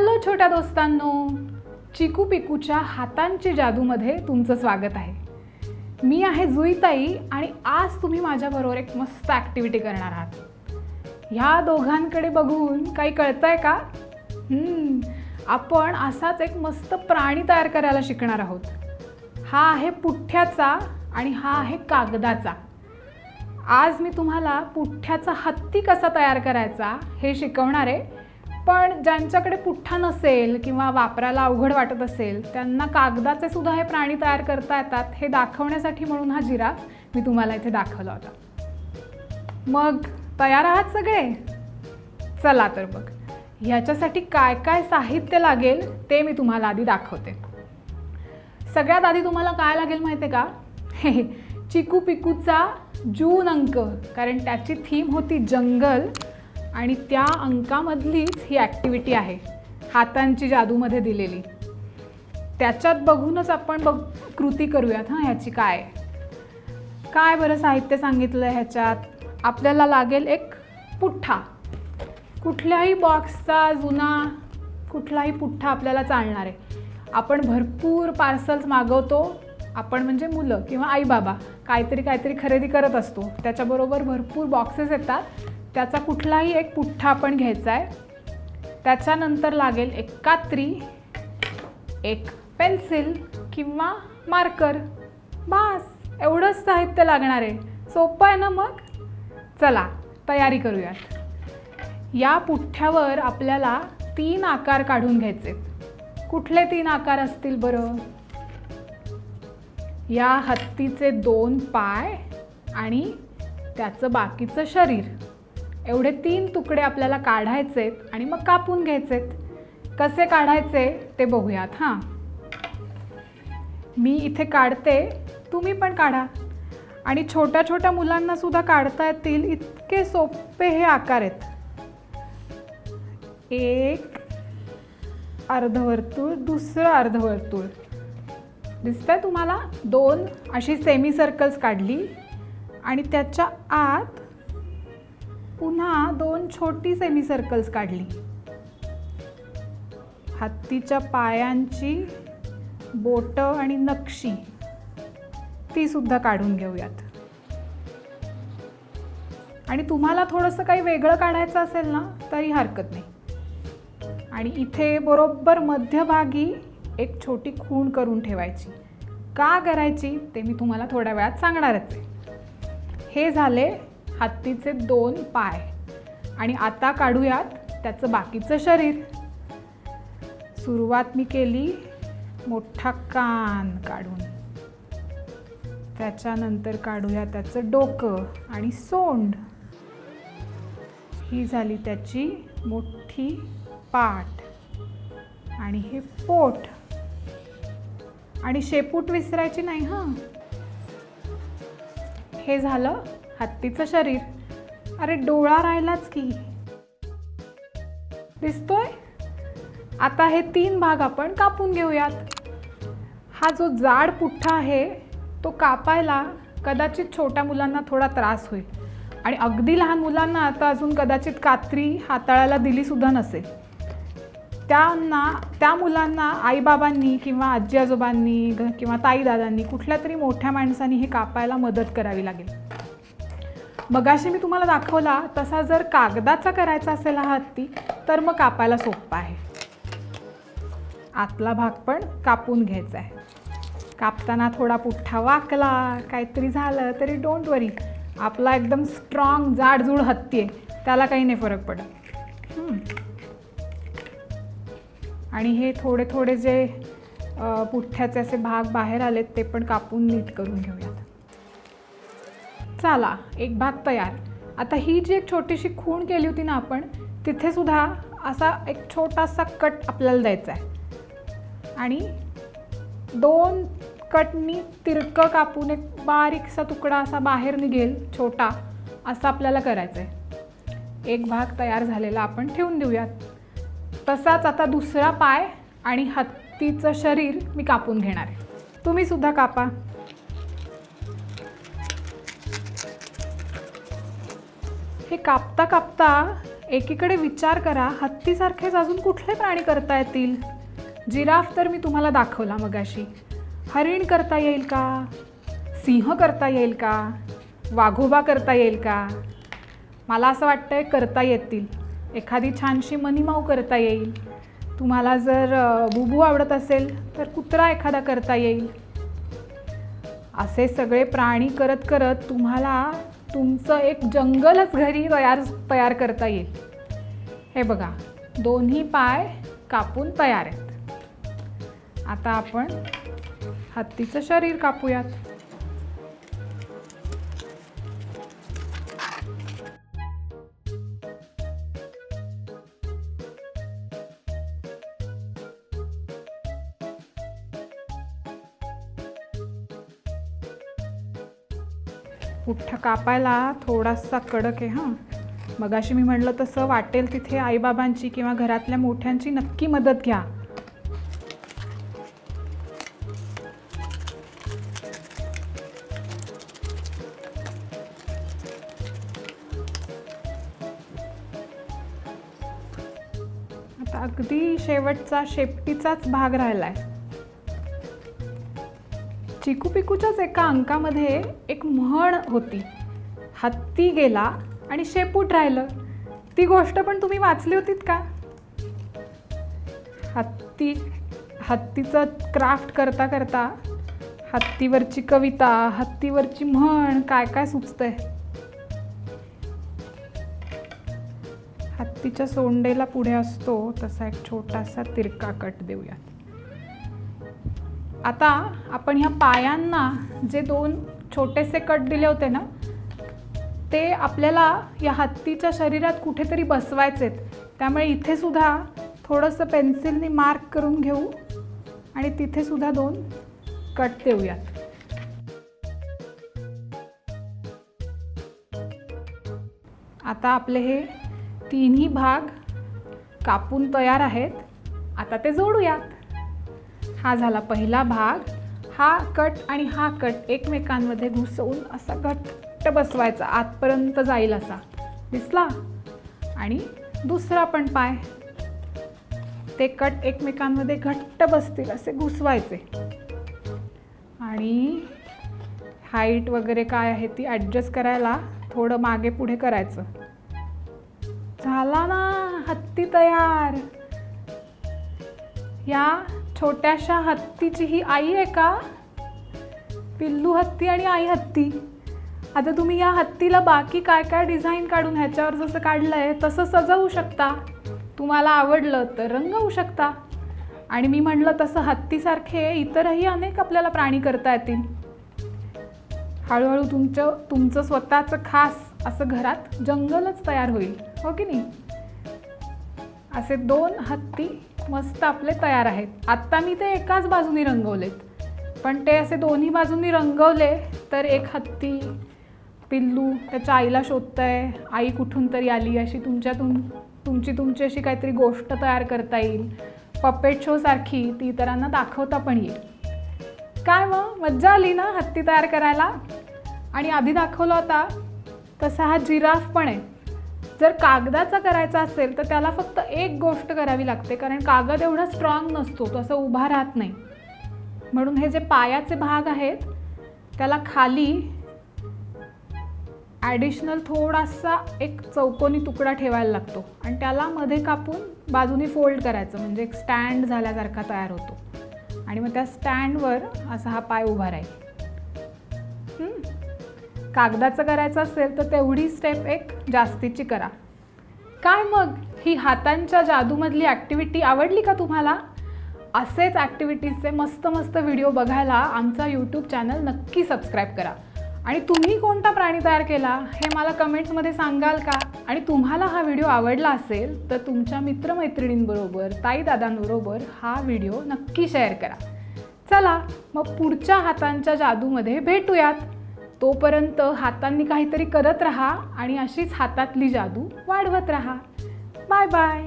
Hello छोट्या दोस्तांनो. चिकू पिकूच्या हातांची जादूमध्ये तुमचं स्वागत आहे. मी आहे जुईताई आणि आज तुम्ही माझ्याबरोबर एक मस्त ॲक्टिव्हिटी करणार आहात. ह्या दोघांकडे बघून काही कळतंय का? आपण असाच एक मस्त प्राणी तयार करायला शिकणार आहोत. हा आहे पुठ्ठ्याचा आणि हा आहे कागदाचा. आज मी तुम्हाला पुठ्ठ्याचा हत्ती कसा तयार करायचा हे शिकवणार आहे. पण ज्यांच्याकडे पुठ्ठा नसेल किंवा वापरायला अवघड वाटत असेल त्यांना कागदाचे सुद्धा हे प्राणी तयार करता येतात हे दाखवण्यासाठी म्हणून हा जिराफ मी तुम्हाला इथे दाखवला होता. मग तयार आहात सगळे? चला तर मग. ह्याच्यासाठी काय काय साहित्य लागेल ते मी तुम्हाला आधी दाखवते. सगळ्यात आधी तुम्हाला काय लागेल माहिती आहे का? हे चिकू पिकूचा जून अंक कारण त्याची थीम होती जंगल. आणि त्या अंकामधलीच ही ॲक्टिव्हिटी आहे. हातांची जादूमध्ये दिलेली. त्याच्यात बघूनच आपण बघ कृती करूयात हां ह्याची काय काय बरं साहित्य सांगितलं आहे ह्याच्यात? आपल्याला लागेल एक पुठ्ठा. कुठल्याही बॉक्सचा जुना कुठलाही पुठ्ठा आपल्याला चालणार आहे. आपण भरपूर पार्सल्स मागवतो. आपण म्हणजे मुलं किंवा आई बाबा काहीतरी काहीतरी खरेदी करत असतो. त्याच्याबरोबर भरपूर बॉक्सेस येतात. त्याचा कुठलाही एक पुठ्ठा आपण घ्यायचा आहे. त्याच्यानंतर लागेल एक कात्री एक पेन्सिल किंवा मार्कर. बास एवढंच साहित्य लागणार आहे. सोपं आहे ना मग? चला तयारी करूयात. या पुठ्ठ्यावर आपल्याला तीन आकार काढून घ्यायचे. कुठले तीन आकार असतील बरं? या हत्तीचे दोन पाय आणि त्याचं बाकीचं शरीर. एवढे तीन तुकडे आपल्याला काढायचेत आणि मग कापून घ्यायचेत. कसे काढायचे ते बघूयात हां. मी इथे काढते तुम्ही पण काढा. आणि छोट्या छोट्या मुलांना सुद्धा काढता येतील इतके सोपे हे आकार आहेत. एक अर्धवर्तुळ दुसरं अर्धवर्तुळ. दिसतंय तुम्हाला? दोन अशी सेमी सर्कल्स काढली आणि त्याच्या आत पुन्हा दोन छोटी सेमी सर्कल्स काढली. हत्तीच्या पायांची बोटं आणि नक्षी ती सुद्धा काढून घेऊयात. आणि तुम्हाला थोडंसं काही वेगळं काढायचं असेल ना तरी हरकत नाही. आणि इथे बरोबर मध्यभागी एक छोटी खूण करून ठेवायची. का करायची ते मी तुम्हाला थोड्या वेळात सांगणारच आहे. हे झाले हत्तीचे दोन पाय. आणि आता काढूयात त्याचं बाकीचं शरीर. सुरुवात मी केली मोठा कान काढून. त्याच्यानंतर काढूया त्याचं डोकं आणि सोंड. ही झाली त्याची मोठी पाठ. आणि हे पोट. आणि शेपूट विसरायची नाही हां? हे झालं हत्तीचं शरीर. अरे डोळा राहिलाच की. दिसतोय? आता हे तीन भाग आपण कापून घेऊयात. हा जो जाड पुठ्ठा आहे तो कापायला कदाचित छोट्या मुलांना थोडा त्रास होईल. आणि अगदी लहान मुलांना आता अजून कदाचित कात्री हाताळायला दिलीसुद्धा नसेल. त्यांना त्या मुलांना आईबाबांनी किंवा आजी आजोबांनी किंवा ताईदादांनी कुठल्या तरी मोठ्या माणसांनी हे कापायला मदत करावी लागेल. मगाशी मी तुम्हाला दाखवला तसा जर कागदाचा करायचा असेल हा हत्ती तर मग कापायला सोपा आहे. आतला भाग पण कापून घ्यायचा आहे. कापताना थोडा पुठ्ठा वाकला काहीतरी झालं तरी डोंट वरी आपला एकदम स्ट्रॉंग जाडजूड हत्ती आहे त्याला काही नाही फरक पडत. आणि हे थोडे थोडे जे पुठ्ठ्याचे असे भाग बाहेर आलेत ते पण कापून नीट करून घेऊयात. चला एक भाग तयार. आता ही जी एक छोटीशी खूण केली होती ना आपण तिथेसुद्धा असा एक छोटासा कट आपल्याला द्यायचा आहे. आणि दोन कटनी तिरकं कापून एक बारीकसा तुकडा असा बाहेर निघेल छोटा असं आपल्याला करायचं आहे एक भाग तयार झालेला आपण ठेवून देऊयात. तसाच आता दुसरा पाय आणि हत्तीचं शरीर मी कापून घेणार आहे. तुम्ही सुद्धा कापा. हे कापता कापता एकीकडे विचार करा हत्तीसारखेच अजून कुठले प्राणी करता येतील? जिराफ तर मी तुम्हाला दाखवला मगाशी. हरिण करता येईल का? सिंह करता येईल का? वाघोबा करता येईल का? मला असं वाटतं आहे करता येतील. एखादी छानशी मनीमाऊ करता येईल. तुम्हाला जर बुबू आवडत असेल तर कुत्रा एखादा करता येईल. असे सगळे प्राणी करत करत तुम्हाला तुमचं एक जंगलच घरी तयार तयार करता येईल. हे बघा दोन्ही पाय कापून तयार आहेत. आता आपण हत्तीचं शरीर कापूयात. पुठ्ठा कापायला थोडासा कडक आहे हां. मगाशी मी म्हटलं तसं वाटेल तिथे आईबाबांची किंवा घरातल्या मोठ्यांची नक्की मदत घ्या. आता अगदी शेवटचा शेपटीचाच भाग राहिला आहे चिकू पिकूच्याच एका अंकामध्ये एक म्हण होती. हत्ती गेला आणि शेपूट राहिलं. ती गोष्ट पण तुम्ही वाचली होतीत का? हत्ती हत्तीचं क्राफ्ट करता करता हत्तीवरची कविता हत्तीवरची म्हण काय काय सुचतंय? हत्तीच्या सोंडेला पुढे असतो तसा एक छोटासा तिरका कट देऊयात. आता आपण ह्या पायांना जे दोन छोटेसे कट दिले होते ना ते आपल्याला या हत्तीच्या शरीरात कुठेतरी बसवायचेत. त्यामुळे इथे सुद्धा थोडंसं पेन्सिलनी मार्क करून घेऊ आणि तिथेसुद्धा दोन कट देऊयात. आता आपले हे तिन्ही भाग कापून तयार आहेत. आता ते जोडूयात. हा झाला पहिला भाग. हा कट आणि हा कट एकमेकांमध्ये घुसवून असा घट्ट बसवायचा आतपर्यंत जाईल असा. दिसला? आणि दुसरा पण पाय. ते कट एकमेकांमध्ये घट्ट बसतील असे घुसवायचे. आणि हाईट वगैरे काय आहे ती ॲडजस्ट करायला थोडं मागे पुढे करायचं. झाला ना हत्ती तयार. या छोट्याशा हत्तीची ही आई आहे का? पिल्लू हत्ती आणि आई हत्ती. आता तुम्ही या हत्तीला बाकी काय काय डिझाईन काढून ह्याच्यावर जसं काढलं आहे तसं सजवू शकता. तुम्हाला आवडलं तर रंगवू शकता. आणि मी म्हणलं तसं हत्तीसारखे इतरही अनेक आपल्याला प्राणी करता येतील. हळूहळू तुमचं तुमचं स्वतःचं खास असं घरात जंगलच तयार होईल हो की नाही? असे दोन हत्ती मस्त आपले तयार आहेत. आत्ता मी ते एकाच बाजूनी रंगवलेत. पण ते असे दोन्ही बाजूंनी रंगवले तर एक हत्ती पिल्लू त्याच्या आईला शोधतंय आई कुठून तरी आली अशी तुमच्यातून तुमची तुमची अशी काहीतरी गोष्ट तयार करता येईल. पपेट शोसारखी ती इतरांना दाखवता पण येईल. काय मग? मज्जा आली ना हत्ती तयार करायला? आणि आधी दाखवला होता तसा हा जिराफ पण आहे. जर कागदाचा करायचा असेल तर त्याला फक्त एक गोष्ट करावी लागते कारण कागद एवढा स्ट्रॉंग नसतो तो असं उभा राहत नाही. म्हणून हे जे पायाचे भाग आहेत त्याला खाली ॲडिशनल थोडासा एक चौकोनी तुकडा ठेवायला लागतो आणि त्याला मध्ये कापून बाजूनी फोल्ड करायचं म्हणजे एक स्टँड झाल्यासारखा तयार होतो. आणि मग त्या स्टँडवर असा हा पाय उभा राहील. कागदाचं करायचं असेल तर तेवढी स्टेप एक जास्तीची करा. काय मग? ही हातांच्या जादूमधली ॲक्टिव्हिटी आवडली का तुम्हाला? असेच ॲक्टिव्हिटीजचे मस्त मस्त व्हिडिओ बघायला आमचा यूट्यूब चॅनल नक्की सबस्क्राईब करा. आणि तुम्ही कोणता प्राणी तयार केला हे मला कमेंट्समध्ये सांगाल का? आणि तुम्हाला हा व्हिडिओ आवडला असेल तर तुमच्या मित्रमैत्रिणींबरोबर ताईदादांबरोबर हा व्हिडिओ नक्की शेअर करा. चला मग पुढच्या हातांच्या जादूमध्ये भेटूयात. तोपर्यंत हातांनी काहीतरी करत राहा आणि अशीच हातातली जादू वाढवत राहा. Bye bye.